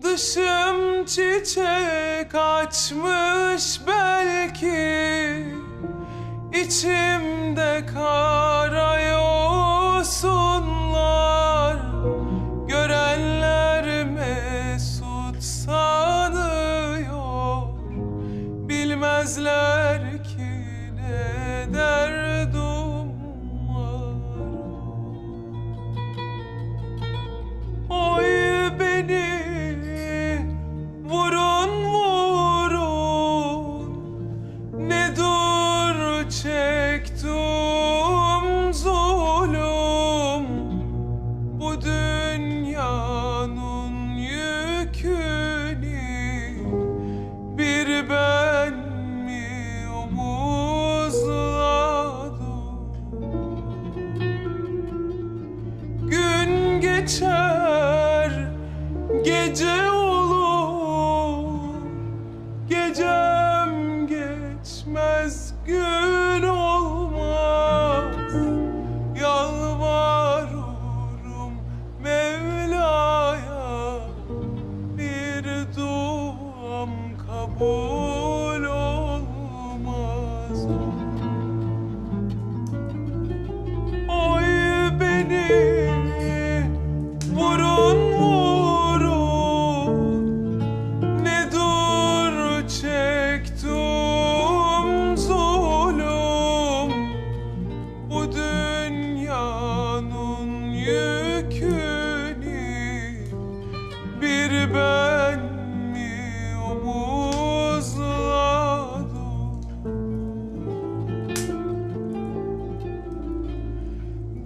Dışım çiçek açmış belki. İçimde kara yosunlar. Görenler mesut sanıyor. Bilmezler ki ne Gün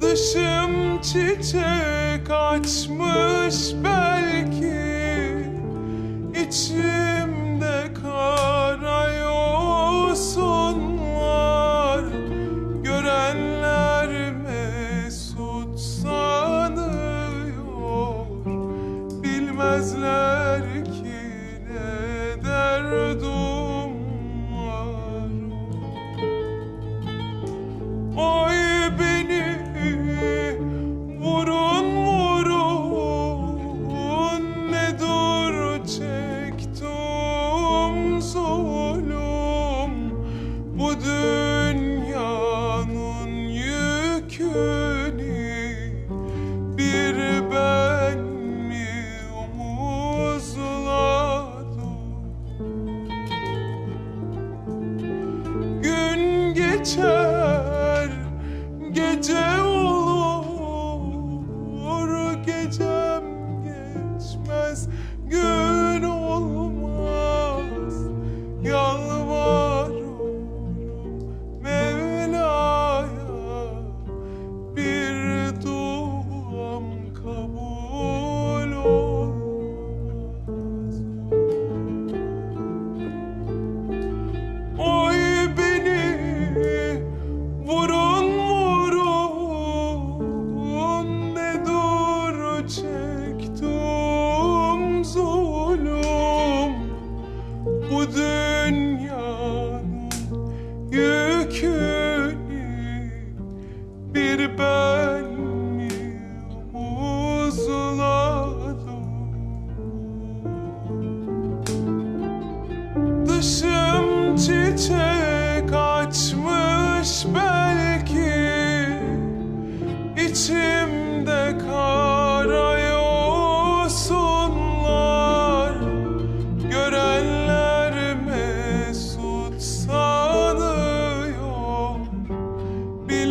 Dışım çiçek açmış belki. İçimde kara Görenler mesut sanıyor. Bilmezler yükünü bir ben mi omuzladım Gün geçer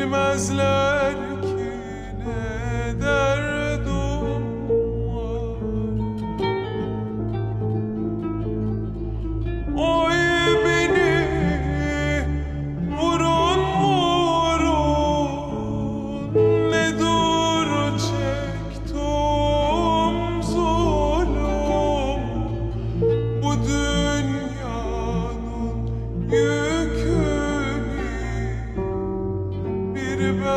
bilmezler. Happy.